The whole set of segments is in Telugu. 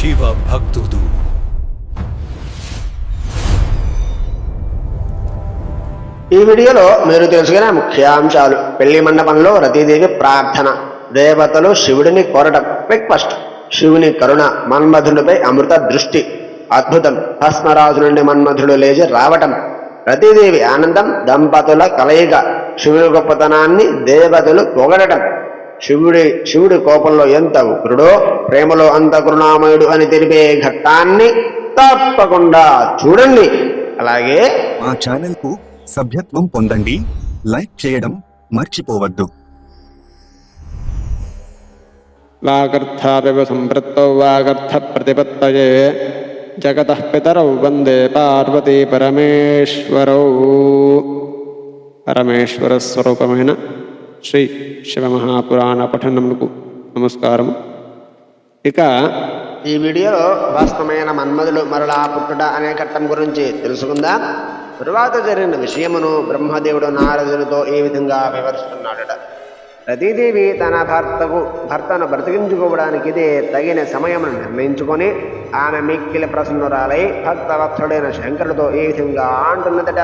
శివ భక్తుడు ఈ వీడియోలో మీరు తెలుసుకునే ముఖ్యాంశాలు పెళ్ళి మండపంలో రతీదేవి ప్రార్థన దేవతలు శివుడిని కోరటం ఫస్ట్ శివుని కరుణ మన్మధుడిపై అమృత దృష్టి అద్భుతం భస్మరాజు నుండి మన్మధుడు లేచి రావటం రతీదేవి ఆనందం దంపతుల కలయిక శివుని గొప్పతనాన్ని దేవతలు పొగడటం శివుడి శివుడి కోపంలో ఎంత ఉగ్రుడో ప్రేమలో అంత కరుణామయుడు అని తెలిపే ఘట్టాన్ని తప్పకుండా చూడండి. అలాగే మా ఛానల్కు సభ్యత్వం పొందండి. లైక్ చేయడం మర్చిపోవద్దు. వాగర్థావివ సంపృక్తౌ వాగర్థ ప్రతిపత్తయే జగతః పితరౌ వందే పార్వతీ పరమేశ్వరౌ. పరమేశ్వర స్వరూపమైన శ్రీ శివమహాపురాణ పఠనములకు నమస్కారము. ఇక ఈ వీడియోలో వాస్తవమైన మన్మధులు మరలా పుట్టుట అనే ఘట్టం గురించి తెలుసుకుందాం. తరువాత జరిగిన విషయమును బ్రహ్మదేవుడు నారదునితో ఈ విధంగా వివరిస్తున్నాడట. రతీదేవి తన భర్తకు భర్తను బ్రతికించుకోవడానికి ఇదే తగిన సమయమును నిర్ణయించుకొని ఆమె మిక్కిలి ప్రసన్నురాలై భక్తవత్సుడైన శంకరుడితో ఈ విధంగా అంటున్నదట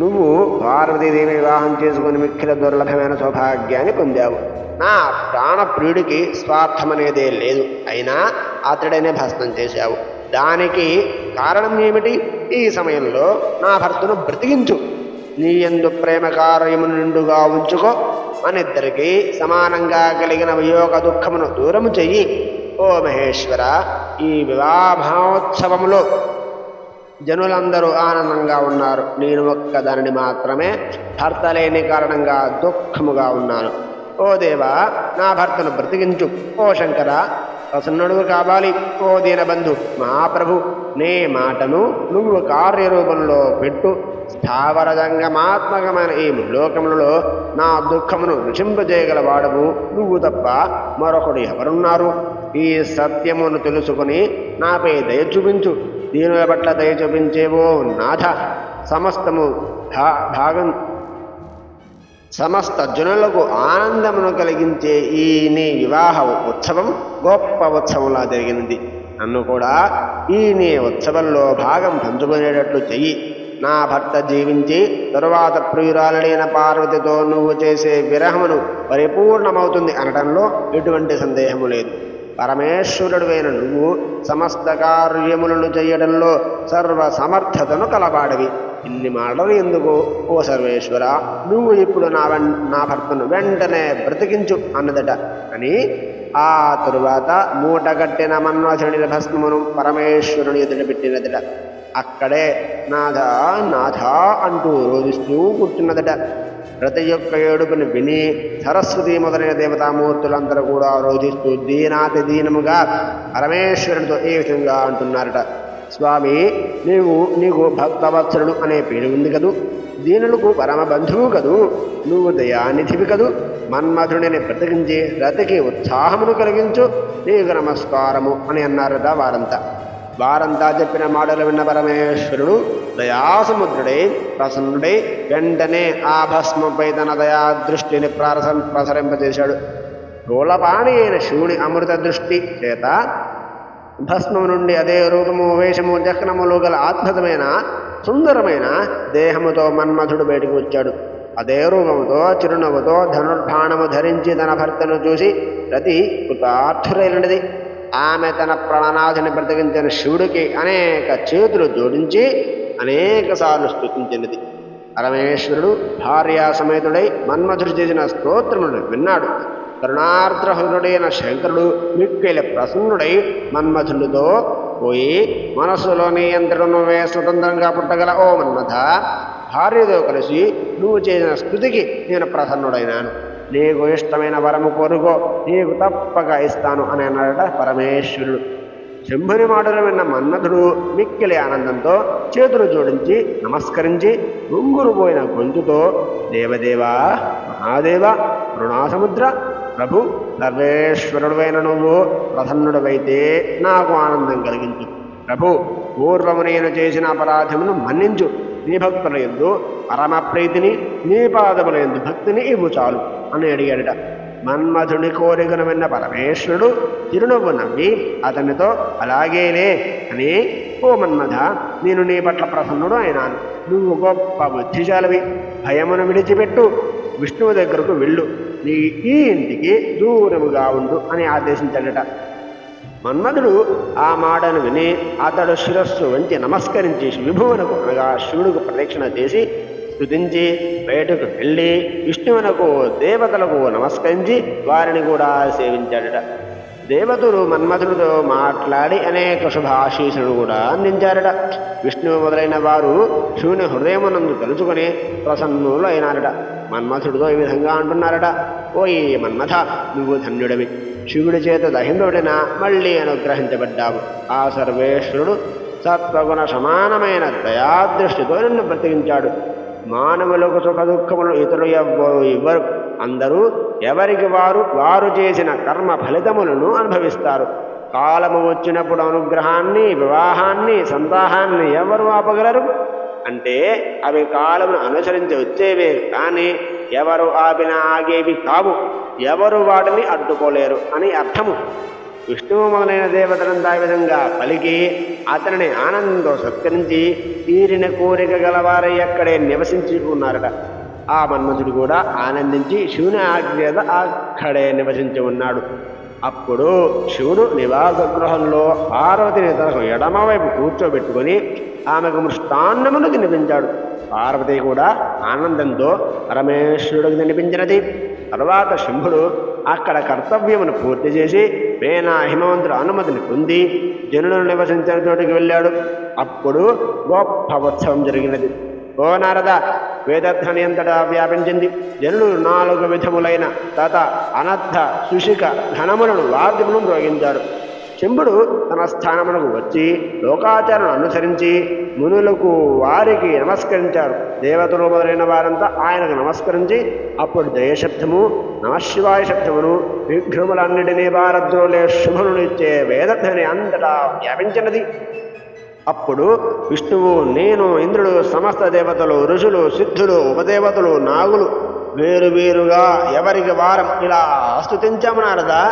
నువ్వు పార్వతీదేవి వివాహం చేసుకుని మిక్కిల దుర్లభమైన సౌభాగ్యాన్ని పొందావు. నా ప్రాణప్రియుడికి స్వార్థమనేదే లేదు. అయినా అతడనే భస్మం చేశావు. దానికి కారణం ఏమిటి? ఈ సమయంలో నా భర్తను బ్రతికించు. నీ ఎందు ప్రేమకార్యము నిండుగా ఉంచుకో. మనిద్దరికీ సమానంగా కలిగిన వియోగ దుఃఖమును దూరము చెయ్యి. ఓ మహేశ్వర ఈ వివాహోత్సవములో జనులందరూ ఆనందంగా ఉన్నారు. నేను ఒక్కదానిని మాత్రమే భర్త లేని కారణంగా దుఃఖముగా ఉన్నాను. ఓ దేవా నా భర్తను బ్రతికించు. ఓ శంకర ప్రసన్నుడు కావాలి. ఓ దీనబంధు మహాప్రభు నే మాటను నువ్వు కార్యరూపంలో పెట్టు. స్థావర జంగమాత్మకమైన ఈ లోకములలో నా దుఃఖమును నృషింపజేయగలవాడము నువ్వు తప్ప మరొకడు ఎవరున్నారు? ఈ సత్యమును తెలుసుకుని నాపై దయ చూపించు. దీనుల పట్ల దయ చూపించేవో నాథ. సమస్తము భా భాగం సమస్త జనులకు ఆనందమును కలిగించే ఈ నీ వివాహ ఉత్సవం గొప్ప ఉత్సవంలా జరిగినది. నన్ను కూడా ఈ నీ ఉత్సవంలో భాగం పంచుకునేటట్లు చెయ్యి. నా భర్త జీవించి తరువాత ప్రియురాలైన పార్వతితో నువ్వు చేసే విరహమును పరిపూర్ణమవుతుంది అనడంలో ఎటువంటి సందేహము లేదు. పరమేశ్వరుడు అయిన నువ్వు సమస్త కార్యములను చేయడంలో సర్వ సమర్థతను కలబాడవి ఇన్ని మాటలు ఎందుకు? ఓ సర్వేశ్వర నువ్వు ఇప్పుడు నా వెన్ నా భర్తను వెంటనే బ్రతికించు అన్నదట. అని ఆ తరువాత మూటగట్టిన మన్మథుని భస్మమును పరమేశ్వరుని ఎదుట పెట్టినదట. అక్కడే నాథ నాథ అంటూ రోధిస్తూ కూర్చున్నదట. రతి యొక్క ఏడుపుని విని సరస్వతి మొదలైన దేవతామూర్తులందరూ కూడా రోధిస్తూ దీనాతి దీనముగా పరమేశ్వరుడితో ఏ విధంగా అంటున్నారట. స్వామి నీవు నీకు భక్తవత్సరుడు అనే పేరు ఉంది కదూ. దీనులకు పరమ బంధువు కదూ. నువ్వు దయానిధివి కదూ. మన్మధుడిని బ్రతికించి రతికి ఉత్సాహమును కలిగించు. నీకు నమస్కారము అని అన్నారట వారంతా. వారంతా చెప్పిన మాటలు విన్న పరమేశ్వరుడు దయాసముద్రుడై ప్రసన్నుడై వెంటనే ఆ భస్మపై తన దయా దృష్టిని ప్రస ప్రసరింపజేశాడు. గోళపాణి అయిన శివుని అమృత దృష్టి చేత భస్మము నుండి అదే రూపము వేషము చక్రములు గల అద్భుతమైన సుందరమైన దేహముతో మన్మధుడు బయటకు వచ్చాడు. అదే రూపముతో చిరునవ్వుతో ధనుర్బాణము ధరించి తన భర్తను చూసి రతి కృతార్థురైనది ఆమె తన ప్రాణనాథుని బ్రతికించిన శివుడికి అనేక చేతులు జోడించి అనేక సార్లు స్థుతించినది పరమేశ్వరుడు భార్యా సమేతుడై మన్మధుడు చేసిన స్తోత్రములను విన్నాడు. కరుణార్ద్రహృదయుడైన శంకరుడు మిక్కిలి ప్రసన్నుడై మన్మధుడితో పోయి మనస్సులోని నియంత్రణను వే స్వతంత్రంగా పుట్టగల ఓ మన్మథ భార్యతో కలిసి నువ్వు చేసిన స్థుతికి నేను ప్రసన్నుడైనాను. నీకు ఇష్టమైన వరము కోరుకో నీకు తప్పక ఇస్తాను అని అన్నాడట పరమేశ్వరుడు. శంభుని మాటలు విన్న మన్మధుడు మిక్కిలి ఆనందంతో చేతులు జోడించి నమస్కరించి గుంగురు పోయిన గొంతుతో దేవదేవా మహాదేవ రుణాసముద్ర ప్రభు సర్వేశ్వరుడువైన నువ్వు ప్రసన్నుడవైతే నాకు ఆనందం కలిగించు. ప్రభు పూర్వము నేను చేసిన అపరాధమును మన్నించు. నీ భక్తుల ఎందు పరమ ప్రీతిని నీ పాదముల ఎందు భక్తిని ఇవ్వు చాలు. అని అడిగాడట. మన్మధుని కోరికను విన్న పరమేశ్వరుడు తిరునవ్వు నవ్వి అతనితో అలాగేలే అని ఓ మన్మధ నేను నీ పట్ల ప్రసన్నుడు అయినాను. నువ్వు గొప్ప బుద్ధిశాలవి భయమును విడిచిపెట్టు. విష్ణువు దగ్గరకు వెళ్ళు. నీ ఈ ఇంటికి దూరముగా ఉండు అని ఆదేశించాడట. మన్మధుడు ఆ మాటను విని అతడు శిరస్సు వంచి నమస్కరించి విభువునకు అనగా శివుడికి ప్రదక్షిణ చేసి స్థుతించి బయటకు వెళ్ళి విష్ణువునకు దేవతలకు నమస్కరించి వారిని కూడా సేవించాడట. దేవతలు మన్మధుడితో మాట్లాడి అనేక శుభాశీసులను కూడా అందించారట. విష్ణువు మొదలైన వారు శివుని హృదయమునందు తలుచుకొని ప్రసన్నులు అయినారట మన్మథుడితో ఈ విధంగా అంటున్నారట ఓయి మన్మథ నువ్వు ధన్యుడివి. శివుడి చేత దహిందుడిన మళ్ళీ అనుగ్రహించబడ్డావు. ఆ సర్వేశ్వరుడు సత్వగుణ సమానమైన దయాదృష్టితో నిన్ను బ్రతికించాడు. మానవులకు సుఖ దుఃఖములు ఇతరులు ఎవ్వరు అందరూ ఎవరికి వారు వారు చేసిన కర్మ ఫలితములను అనుభవిస్తారు. కాలము వచ్చినప్పుడు అనుగ్రహాన్ని వివాహాన్ని సంతాహాన్ని ఎవరు ఆపగలరు? అంటే అవి కాలమును అనుసరించి వచ్చేవే కానీ ఎవరు ఆపిన ఆగేవి కావు. ఎవరు వాటిని అడ్డుకోలేరు అని అర్థము. విష్ణువు మొదలైన దేవతలంతా ఈ విధంగా పలికి అతనిని ఆనందంతో సత్కరించి తీరిన కోరిక గలవారై అక్కడే నివసించి ఉన్నారట. ఆ మన్మధుడు కూడా ఆనందించి శివుని ఆజ్ఞ అక్కడే నివసించి ఉన్నాడు. అప్పుడు శివుడు నివాస గృహంలో పార్వతిని తనకు ఎడమవైపు కూర్చోబెట్టుకొని ఆమెకు మృష్టాన్నమును తినిపించాడు. పార్వతి కూడా ఆనందంతో పరమేశ్వరుడికి తినిపించినది. తర్వాత శంభుడు అక్కడ కర్తవ్యమును పూర్తి చేసి మేనా హిమవంతుడు అనుమతిని పొంది జనులను నివసించిన చోటికి వెళ్ళాడు. అప్పుడు గొప్ప ఉత్సవం జరిగినది. ఓ నారద వేదధ్వని అంతటా వ్యాపించింది? జనులు నాలుగు విధములైన తత అనర్థ సుషిక ఘనములను వాద్యములను మ్రోగించారు శంభుడు తన స్థానమునకు వచ్చి లోకాచారను అనుసరించి మునులకు వారికి నమస్కరించారు దేవతలు మొదలైన వారంతా ఆయనకు నమస్కరించి అప్పుడు జయశబ్దము నమశివాయ శబ్దమును విఘ్నములన్నిటినీ భారద్రోలే శుభనునిచ్చే వేదధ్వని అంతటా వ్యాపించినది. అప్పుడు విష్ణువు నేను ఇంద్రుడు సమస్త దేవతలు ఋషులు సిద్ధులు ఉపదేవతలు నాగులు వేరు వేరుగా ఎవరికి వారం ఇలా స్తుతించమన్నారదా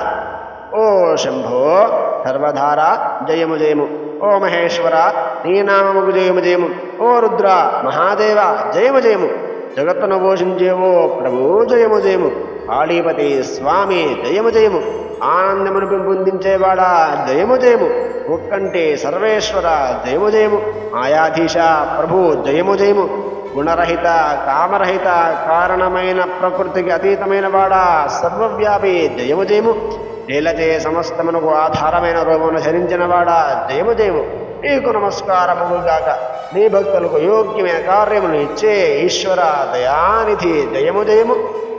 ఓ శంభో సర్వధార జయము జయము. ఓ మహేశ్వర నీ నామముకు జయము జయము. ఓ రుద్ర మహాదేవ జయము జయము. జగత్తును పోషించేవో ప్రభు జయము జయము. కాళీపతి స్వామి జయము జయము. ఆనందమును పెంపొందించేవాడా జయము జయము. ఒక్కంటే సర్వేశ్వర జయము జయము. ఆయాధీశ ప్రభు జయము జయము. గుణరహిత కామరహిత కారణమైన ప్రకృతికి అతీతమైన వాడా. సర్వవ్యాపి జయము జయము. నీలచే సమస్తమునకు ఆధారమైన రూపమును ధరించిన వాడా. జయము జయము. నీకు నమస్కారముగాక నీ భక్తులకు యోగ్యమైన కార్యములు ఇచ్చే ఈశ్వర దయానిధి. జయము జయము.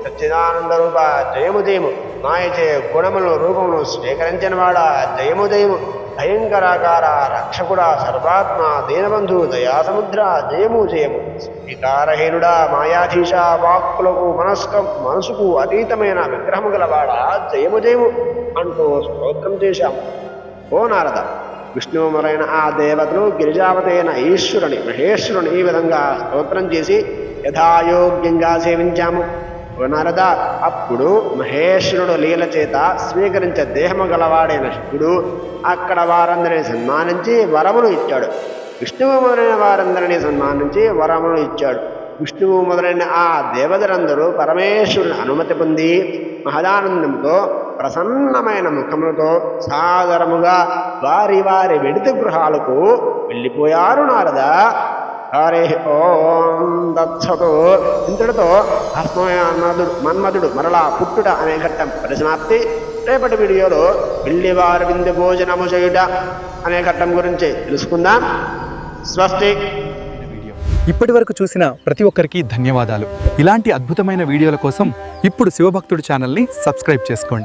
సచ్చిదానంద రూప జయము జయము. మాయచే గుణములను రూపమును స్వీకరించిన వాడా. జయము జయము. భయంకరాకార రక్షకుడ సర్వాత్మ దీనబంధు దయాసముద్ర జయము జయము. వికారహీనుడా మాయాధీశ వాక్కులకు మనస్క మనసుకు అతీతమైన విగ్రహము గలవాడ జయము జయము అంటూ స్తోత్రం చేశాము. ఓ నారద విష్ణువు ఆ దేవతలు గిరిజావతైన ఈశ్వరుని మహేశ్వరుని ఈ విధంగా స్తోత్రం చేసి యథాయోగ్యంగా సేవించాము. నారద అప్పుడు మహేశ్వరుడు లీల చేత స్వీకరించే దేహము గలవాడైన శివుడు అక్కడ వారందరిని సన్మానించి వరమును ఇచ్చాడు. విష్ణువు మొదలైన వారందరినీ సన్మానించి వరమును ఇచ్చాడు. విష్ణువు మొదలైన ఆ దేవతలందరూ పరమేశ్వరుని అనుమతి పొంది మహదానందంతో ప్రసన్నమైన ముఖములతో సాదరముగా వారి వారి విడిత గృహాలకు వెళ్ళిపోయారు నారద. హరి ఓం దత్సతు. ఇంతటితో భస్మయానదుడు మన్మధుడు మరలా పుట్టుట అనే ఘట్టం పరిసమాప్తి. రేపటి వీడియోలో పిల్లివారు విందు భోజనము చేయుట అనే ఘట్టం గురించి తెలుసుకుందాం. స్వస్తి. ఇప్పటి వరకు చూసిన ప్రతి ఒక్కరికి ధన్యవాదాలు. ఇలాంటి అద్భుతమైన వీడియోల కోసం ఇప్పుడు శివభక్తుడు ఛానల్ని సబ్స్క్రైబ్ చేసుకోండి.